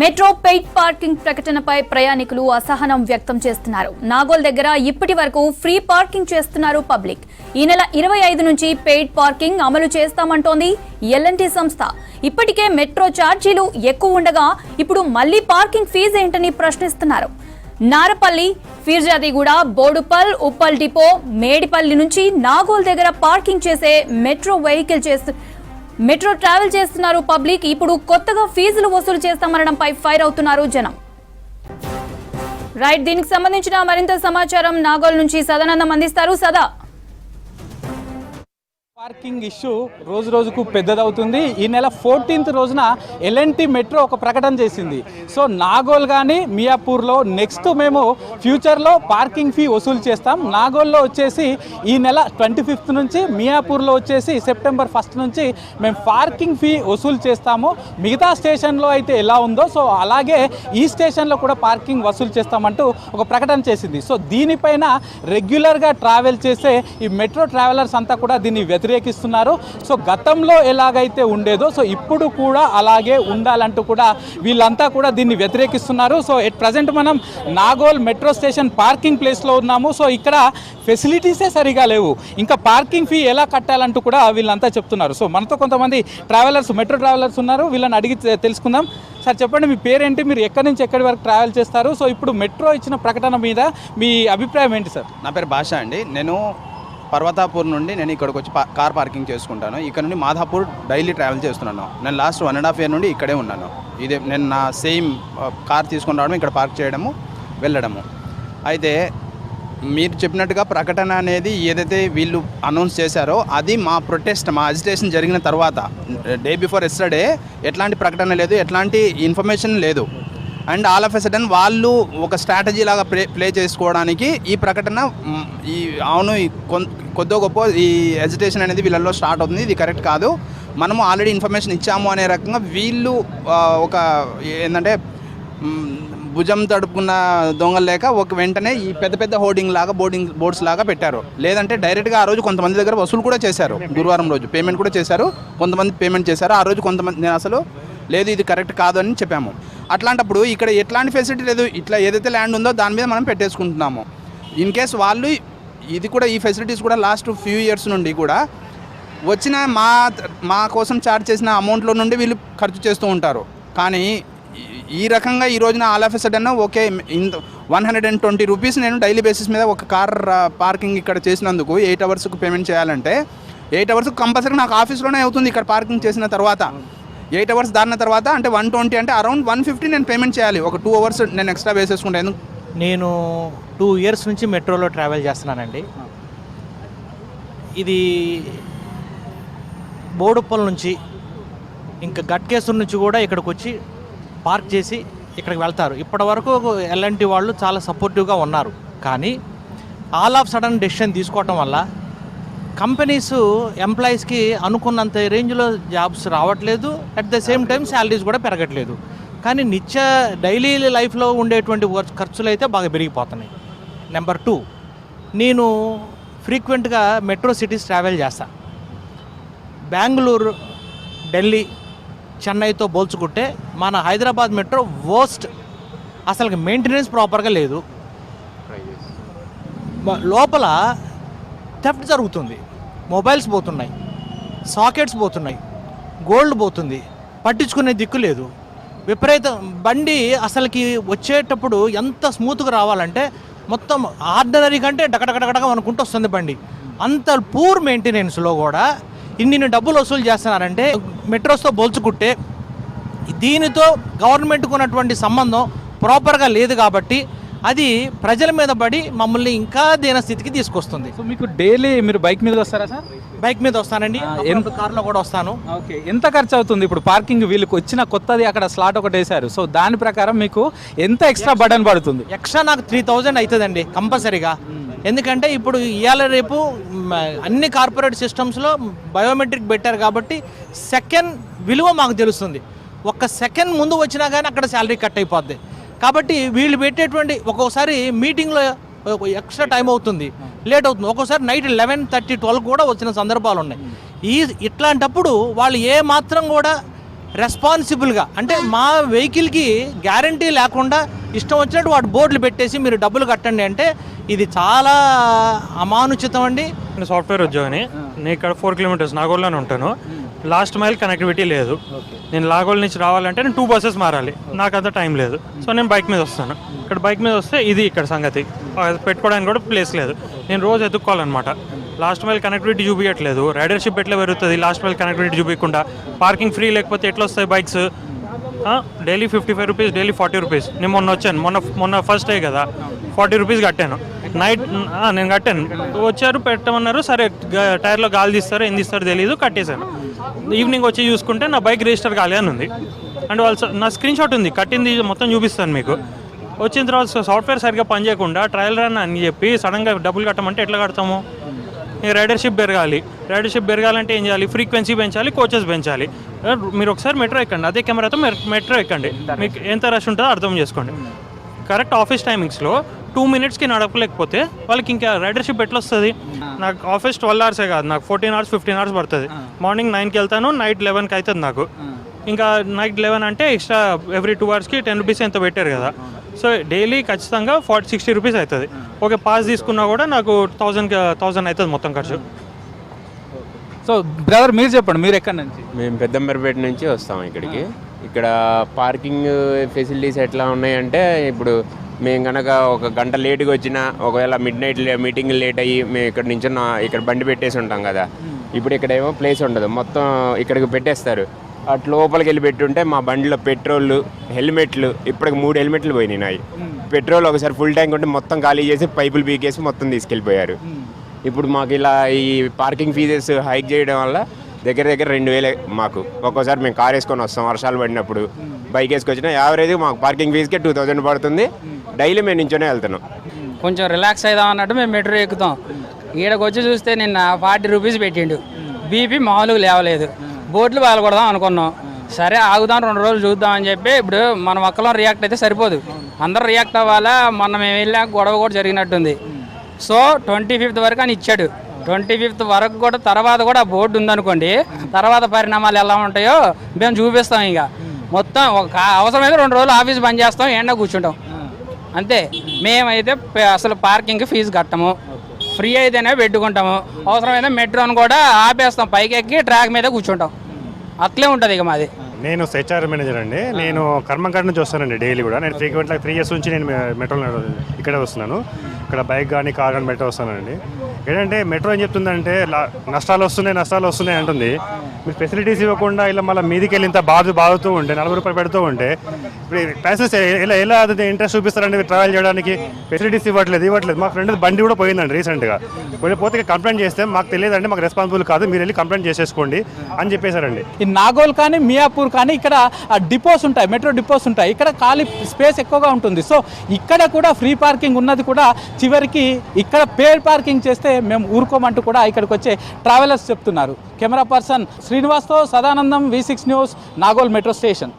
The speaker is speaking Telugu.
మెట్రో పెయిడ్ పార్కింగ్ ప్రకటనపై ప్రయాణికులు అసహనం వ్యక్తం చేస్తున్నారు. నాగోల్ దగ్గర ఇప్పటి వరకు ఫ్రీ పార్కింగ్ చేస్తున్నారు పబ్లిక్. ఈ నెల ఇరవై ఐదు నుంచి పెయిడ్ పార్కింగ్ అమలు చేస్తామంటోంది ఎల్ఎన్టీ సంస్థ. ఇప్పటికే మెట్రో ఛార్జీలు ఎక్కువ ఉండగా ఇప్పుడు మళ్ళీ పార్కింగ్ ఫీజు ఏంటని ప్రశ్నిస్తున్నారు. నారపల్లి ఫీర్జాదిగూడ బోడుపల్ ఉప్పల్ డిపో మేడిపల్లి నుంచి నాగోల్ దగ్గర పార్కింగ్ చేసే మెట్రో వెహికల్ చేస్తు మెట్రో ట్రావెల్ చేస్తున్నారు పబ్లిక్. ఇప్పుడు కొత్తగా ఫీజులు వసూలు చేస్తామనడంపై ఫైర్ అవుతున్నారు జనం. రైట్ దీనికి సంబంధించిన మరింత సమాచారం నాగోల్ నుంచి సదానందం అందిస్తారు. సదా. పార్కింగ్ ఇష్యూ రోజు రోజుకు పెద్దదవుతుంది. ఈ నెల ఫోర్టీన్త్ రోజున ఎల్ఎన్టీ మెట్రో ఒక ప్రకటన చేసింది. సో నాగోల్ కానీ మియాపూర్లో నెక్స్ట్ మేము ఫ్యూచర్లో పార్కింగ్ ఫీ వసూలు చేస్తాం. నాగోల్లో వచ్చేసి ఈ నెల ట్వంటీ ఫిఫ్త్ నుంచి మియాపూర్లో వచ్చేసి సెప్టెంబర్ ఫస్ట్ నుంచి మేము పార్కింగ్ ఫీ వసూలు చేస్తాము. మిగతా స్టేషన్లో అయితే ఎలా ఉందో సో అలాగే ఈ స్టేషన్లో కూడా పార్కింగ్ వసూలు చేస్తామంటూ ఒక ప్రకటన చేసింది. సో దీనిపైన రెగ్యులర్గా ట్రావెల్ చేసే ఈ మెట్రో ట్రావెలర్స్ అంతా కూడా దీన్ని వ్యతిరేకిస్తున్నారు. సో గతంలో ఎలాగైతే ఉండేదో సో ఇప్పుడు కూడా అలాగే ఉండాలంటూ కూడా వీళ్ళంతా కూడా దీన్ని వ్యతిరేకిస్తున్నారు. సో ఎట్ ప్రజెంట్ మనం నాగోల్ మెట్రో స్టేషన్ పార్కింగ్ ప్లేస్లో ఉన్నాము. సో ఇక్కడ ఫెసిలిటీసే సరిగా లేవు. ఇంకా పార్కింగ్ ఫీ ఎలా కట్టాలంటూ కూడా వీళ్ళంతా చెప్తున్నారు. సో మనతో కొంతమంది ట్రావెలర్స్ మెట్రో ట్రావెలర్స్ ఉన్నారు. వీళ్ళని అడిగి తెలుసుకుందాం. సార్ చెప్పండి మీ పేరేంటి? మీరు ఎక్కడి నుంచి ఎక్కడి వరకు ట్రావెల్ చేస్తారు? సో ఇప్పుడు మెట్రో ఇచ్చిన ప్రకటన మీద మీ అభిప్రాయం ఏంటి సార్? నా పేరు భాష అండి. నేను పర్వతాపూర్ నుండి నేను ఇక్కడికి వచ్చి కార్ పార్కింగ్ చేసుకుంటాను. ఇక్కడ నుండి మాధాపూర్ డైలీ ట్రావెల్ చేస్తున్నాను. నేను last one and half year నుండి ఇక్కడే ఉన్నాను. ఇదే నేను నా సేమ్ కార్ తీసుకొని రావడం ఇక్కడ పార్క్ చేయడము వెళ్ళడము. అయితే మీరు చెప్పినట్టుగా ప్రకటన అనేది ఏదైతే వీళ్ళు అనౌన్స్ చేశారో అది మా ప్రొటెస్ట్ మా అజిటేషన్ జరిగిన తర్వాత డే బిఫోర్ ఎస్టర్డే ఎట్లాంటి ప్రకటన లేదు ఎట్లాంటి ఇన్ఫర్మేషన్ లేదు. And all of a sudden వాళ్ళు ఒక స్ట్రాటజీ లాగా ప్లే ప్లే చేసుకోవడానికి ఈ ప్రకటన ఈ అవును ఈ కొద్దో గొప్ప ఈ ఎజిటేషన్ అనేది వీళ్ళల్లో స్టార్ట్ అవుతుంది. ఇది కరెక్ట్ కాదు. మనము ఆల్రెడీ ఇన్ఫర్మేషన్ ఇచ్చాము అనే రకంగా వీళ్ళు ఒక ఏంటంటే భుజం తడుపుకున్న దొంగలు లేక ఒక వెంటనే ఈ పెద్ద పెద్ద హోర్డింగ్ లాగా బోర్డింగ్ బోర్డ్స్ లాగా పెట్టారు. లేదంటే డైరెక్ట్గా ఆ రోజు కొంతమంది దగ్గర వసూలు కూడా చేశారు. గురువారం రోజు పేమెంట్ కూడా చేశారు. కొంతమంది పేమెంట్ చేశారు. ఆ రోజు కొంతమంది నేను అసలు లేదు ఇది కరెక్ట్ కాదు అని చెప్పాము. అట్లాంటప్పుడు ఇక్కడ ఎట్లాంటి ఫెసిలిటీ లేదు. ఇట్లా ఏదైతే ల్యాండ్ ఉందో దాని మీద మనం పెట్టేసుకుంటున్నాము. ఇన్ కేస్ వాళ్ళు ఇది కూడా ఈ ఫెసిలిటీస్ కూడా లాస్ట్ ఫ్యూ ఇయర్స్ నుండి కూడా వచ్చిన మా మా కోసం ఛార్జ్ చేసిన అమౌంట్లో నుండి వీళ్ళు ఖర్చు చేస్తూ ఉంటారు. కానీ ఈ- రకంగా ఈ రోజున ఆల్ ఆఫ్ సడన్ ఓకే ఇంత one hundred and twenty rupees నేను డైలీ బేసిస్ మీద ఒక కార్ పార్కింగ్ uh, ఇక్కడ చేసినందుకు ఎయిట్ అవర్స్కు పేమెంట్ చేయాలంటే ఎయిట్ అవర్స్ కంపల్సరీ నాకు ఆఫీస్లోనే అవుతుంది ఇక్కడ పార్కింగ్ చేసిన తర్వాత. ఎయిట్ అవర్స్ దాటిన తర్వాత అంటే వన్ ట్వంటీ అంటే అరౌండ్ వన్ ఫిఫ్టీ నేను పేమెంట్ చేయాలి. ఒక టూ అవర్స్ నేను ఎక్స్ట్రా వేసేసుకుంటాను ఎందుకు? నేను టూ ఇయర్స్ నుంచి మెట్రోలో ట్రావెల్ చేస్తున్నానండి. ఇది బోడుప్పల్ నుంచి ఇంకా గట్కేశ్వర్ నుంచి కూడా ఇక్కడికి వచ్చి పార్క్ చేసి ఇక్కడికి వెళ్తారు. ఇప్పటి వరకు ఎల్ఎన్టీ వాళ్ళు చాలా సపోర్టివ్గా ఉన్నారు. కానీ ఆల్ ఆఫ్ సడన్ డెసిషన్ తీసుకోవటం వల్ల కంపెనీస్ ఎంప్లాయీస్కి అనుకున్నంత రేంజ్లో జాబ్స్ రావట్లేదు. At the same time salaries కూడా పెరగట్లేదు. కానీ నిత్య డైలీ లైఫ్లో ఉండేటువంటి ఖర్చులు అయితే బాగా పెరిగిపోతున్నాయి. నెంబర్ టూ నేను ఫ్రీక్వెంట్గా మెట్రో సిటీస్ ట్రావెల్ చేస్తాను బెంగళూరు ఢిల్లీ చెన్నైతో పోల్చుకుంటే మన హైదరాబాద్ మెట్రో వర్స్ట్ అసలు మెయింటెనెన్స్ ప్రాపర్గా లేదు. లోపల థెఫ్ట్ జరుగుతుంది. మొబైల్స్ పోతున్నాయి. సాకెట్స్ పోతున్నాయి. గోల్డ్ పోతుంది. పట్టించుకునే దిక్కు లేదు. విపరీత బండి అసలుకి వచ్చేటప్పుడు ఎంత స్మూత్గా రావాలంటే మొత్తం ఆర్డినరీ కంటే డకడకడకడగా అనుకుంటూ వస్తుంది బండి. అంత పూర్ మెయింటెనెన్స్లో కూడా ఇన్ని డబ్బులు వసూలు చేస్తున్నారంటే మెట్రోస్తో పోల్చుకుంటే దీనితో గవర్నమెంట్కు ఉన్నటువంటి సంబంధం ప్రాపర్గా లేదు కాబట్టి అది ప్రజల మీద పడి మమ్మల్ని ఇంకా దీన స్థితికి తీసుకొస్తుంది. సో మీకు డైలీ మీరు బైక్ మీద వస్తారా సార్? బైక్ మీద వస్తానండి. ఎంత కార్లో కూడా వస్తాను. ఓకే. ఎంత ఖర్చు అవుతుంది ఇప్పుడు పార్కింగ్ వీళ్ళకి వచ్చిన కొత్తది అక్కడ స్లాట్ ఒకటి వేశారు. సో దాని ప్రకారం మీకు ఎంత ఎక్స్ట్రా బటన్ పడుతుంది? ఎక్స్ట్రా నాకు త్రీ థౌజండ్ అవుతుందండి కంపల్సరీగా. ఎందుకంటే ఇప్పుడు ఇవాళ రేపు అన్ని కార్పొరేట్ సిస్టమ్స్లో బయోమెట్రిక్ పెట్టారు కాబట్టి సెకండ్ విలువ మాకు తెలుస్తుంది. ఒక్క సెకండ్ ముందు వచ్చినా కానీ అక్కడ శాలరీ కట్ అయిపోద్ది. కాబట్టి వీళ్ళు పెట్టేటువంటి ఒక్కోసారి మీటింగ్లో ఎక్స్ట్రా టైం అవుతుంది లేట్ అవుతుంది. ఒక్కోసారి నైట్ లెవెన్ థర్టీ ట్వెల్వ్ కూడా వచ్చిన సందర్భాలు ఉన్నాయి. ఈ ఇట్లాంటప్పుడు వాళ్ళు ఏ మాత్రం కూడా రెస్పాన్సిబుల్గా అంటే మా వెహికల్కి గ్యారంటీ లేకుండా ఇష్టం వచ్చినట్టు వాటి బోర్డులు పెట్టేసి మీరు డబ్బులు కట్టండి అంటే ఇది చాలా అమానుచితం అండి. నేను సాఫ్ట్వేర్ ఉద్యోగిని. నేను ఇక్కడ ఫోర్ కిలోమీటర్స్ నాగోల్లోనే ఉంటాను. లాస్ట్ మైల్ కనెక్టివిటీ లేదు. నేను లాగోల్ నుంచి రావాలంటే నేను టూ బస్సెస్ మారాలి. నాకు అంత టైం లేదు. సో నేను బైక్ మీద వస్తాను. ఇక్కడ బైక్ మీద వస్తే ఇది ఇక్కడ సంగతి. పెట్టుకోవడానికి కూడా ప్లేస్ లేదు. నేను రోజు ఎత్తుక్కోవాలన్నమాట. లాస్ట్ మైల్ కనెక్టివిటీ చూపించట్లేదు రైడర్షిప్ ఎట్లా పెరుగుతుంది? లాస్ట్ మైల్ కనెక్టివిటీ చూపించకుండా పార్కింగ్ ఫ్రీ లేకపోతే ఎట్లా వస్తాయి bikes? Daily fifty five rupees daily forty rupees. నేను మొన్న వచ్చాను. మొన్న మొన్న ఫస్ట్ డే కదా. ఫార్టీ రూపీస్ కట్టాను. నైట్ నేను కట్టాను. వచ్చారు పెట్టమన్నారు. సరే టైర్లో గాలి తీస్తారో ఏం తీస్తారో తెలియదు కట్టేశాను. ఈవినింగ్ వచ్చి చూసుకుంటే నా బైక్ రిజిస్టర్ కాలే అని ఉంది. అండ్ వాళ్ళు నా స్క్రీన్ షాట్ ఉంది కట్టింది మొత్తం చూపిస్తాను మీకు. వచ్చిన తర్వాత సాఫ్ట్వేర్ సరిగ్గా పనిచేయకుండా ట్రయల్ రన్ అని చెప్పి సడన్గా డబ్బులు కట్టమంటే ఎట్లా కడతాము? ఈ రైడర్షిప్ పెరగాలి. రైడర్షిప్ పెరగాలంటే ఏం చేయాలి? ఫ్రీక్వెన్సీ పెంచాలి కోచెస్ పెంచాలి. మీరు ఒకసారి మెట్రో ఎక్కండి అదే కెమెరాతో మెట్రో ఎక్కండి. మీకు ఎంత రష్ ఉంటుందో అర్థం చేసుకోండి. కరెక్ట్ ఆఫీస్ టైమింగ్స్లో టూ మినిట్స్కి నడపలేకపోతే వాళ్ళకి ఇంకా రైడర్షిప్ ఎట్లా వస్తుంది నాకు ఆఫీస్ ట్వెల్వ్ అవర్సే కాదు నాకు ఫోర్టీన్ అవర్స్ ఫిఫ్టీన్ అవర్స్ పడుతుంది. మార్నింగ్ నైన్కి వెళ్తాను నైట్ లెవెన్కి అవుతుంది నాకు. ఇంకా నైట్ లెవెన్ అంటే ఎక్స్ట్రా ఎవ్రీ టూ అవర్స్కి టెన్ రూపీస్ ఎంత పెట్టారు కదా. సో డైలీ ఖచ్చితంగా ఫార్టీ సిక్స్టీ రూపీస్ అవుతుంది ఓకే పాస్ తీసుకున్నా కూడా నాకు థౌజండ్ థౌజండ్ అవుతుంది మొత్తం ఖర్చు. సో బ్రదర్ మీరు చెప్పండి మీరు ఎక్కడి నుంచి? మేము పెద్దంబరపేట నుంచి వస్తాం ఇక్కడికి. ఇక్కడ పార్కింగ్ ఫెసిలిటీస్ ఎట్లా ఉన్నాయంటే ఇప్పుడు మేము కనుక ఒక గంట లేట్గా వచ్చినా ఒకవేళ మిడ్ నైట్ మీటింగ్ లేట్ అయ్యి మేము ఇక్కడ నుంచి ఇక్కడ బండి పెట్టేసి ఉంటాం కదా. ఇప్పుడు ఇక్కడ ఏమో ప్లేస్ ఉండదు. మొత్తం ఇక్కడికి పెట్టేస్తారు. అటు లోపలికి వెళ్ళి పెట్టుంటే మా బండిలో పెట్రోల్ హెల్మెట్లు ఇప్పటికి మూడు హెల్మెట్లు పోయినాయి నాయి. పెట్రోల్ ఒకసారి ఫుల్ ట్యాంక్ ఉంటే మొత్తం ఖాళీ చేసి పైపులు పీకేసి మొత్తం తీసుకెళ్ళిపోయారు. ఇప్పుడు మాకు ఇలా ఈ పార్కింగ్ ఫీజెస్ హైక్ చేయడం వల్ల దగ్గర దగ్గర రెండు వేలే మాకు. ఒక్కోసారి మేము కార్ వేసుకొని వస్తాం. వర్షాలు పడినప్పుడు బైక్ వేసుకొచ్చినా యావరేజ్ మాకు పార్కింగ్ ఫీజుకే టూ థౌజండ్ పడుతుంది. డైలీ మేము నుంచోనే వెళ్తున్నాం. కొంచెం రిలాక్స్ అవుదాం అన్నట్టు మేము మెట్రో ఎక్కుతాం. ఈడకి వచ్చి చూస్తే నిన్న ఫార్టీ రూపీస్ పెట్టిండు. బీపీ మామూలుగా లేవలేదు. బోట్లు పాల్గొడదాం అనుకున్నాం. సరే ఆగుదాం రెండు రోజులు చూద్దాం అని చెప్పి ఇప్పుడు మనం ఒక్కలం రియాక్ట్ అయితే సరిపోదు. అందరూ రియాక్ట్ అవ్వాలా? మొన్న మేము వెళ్ళాక గొడవ కూడా జరిగినట్టుంది. సో ట్వంటీ ఫిఫ్త్ వరకు అని ఇచ్చాడు. ట్వంటీ ఫిఫ్త్ వరకు కూడా తర్వాత కూడా బోర్డు ఉందనుకోండి తర్వాత పరిణామాలు ఎలా ఉంటాయో మేము చూపిస్తాం ఇక. మొత్తం ఒక అవసరమైతే రెండు రోజులు ఆఫీస్ బంద్ చేస్తాం ఎండ కూర్చుంటాం. అంతే. మేమైతే అసలు పార్కింగ్ ఫీజు కట్టము. ఫ్రీ అయితేనే పెట్టుకుంటాము. అవసరమైతే మెట్రోని కూడా ఆపేస్తాం. పైకి ఎక్కి ట్రాక్ మీద కూర్చుంటాం. అట్లే ఉంటుంది ఇక మాది. నేను హెచ్ఆర్ మేనేజర్ అండి. నేను కర్మంకాడ్ నుంచి వస్తానండి డైలీ కూడా. నేను ఫ్రీక్వెంట్గా త్రీ ఇయర్స్ నుంచి నేను మెట్రోలో ఇక్కడే వస్తున్నాను. ఇక్కడ బైక్ కానీ కార్ కానీ మెట్రో వస్తానండి. ఏంటంటే మెట్రో ఏం చెప్తుందంటే నష్టాలు వస్తున్నాయి నష్టాలు వస్తున్నాయి అంటుంది. మీరు ఫెసిలిటీస్ ఇవ్వకుండా ఇలా మళ్ళీ మీదికి వెళ్ళి ఇంత బాధ బాధుతూ ఉంటే నలభై రూపాయలు పెడుతూ ఉంటే ఇప్పుడు ప్రైసెస్ ఎలా ఎలా అది ఇంట్రెస్ట్ చూపిస్తారండి ట్రావెల్ చేయడానికి? ఫెసిలిటీస్ ఇవ్వట్లేదు ఇవ్వట్లేదు. మా ఫ్రెండ్ బండి కూడా పోయిందండి రీసెంట్గా పోతే కంప్లైంట్ చేస్తే మాకు తెలియదండి మాకు రెస్పాన్సిబుల్ కాదు మీరు వెళ్ళి కంప్లైంట్ చేసేసుకోండి అని చెప్పేశారండి. ఈ నాగోల్ కానీ మియాపూర్ కానీ ఇక్కడ డిపోస్ ఉంటాయి మెట్రో డిపోస్ ఉంటాయి. ఇక్కడ ఖాళీ స్పేస్ ఎక్కువగా ఉంటుంది. సో ఇక్కడ కూడా ఫ్రీ పార్కింగ్ ఉన్నది కూడా చివరికి ఇక్కడ పేడ్ పార్కింగ్ చేస్తే మేము ఊరుకోమంటూ కూడా ఇక్కడికి వచ్చే ట్రావెలర్స్ చెప్తున్నారు. Camera person శ్రీనివాస్తో Sadanandam V six news Nagole metro station.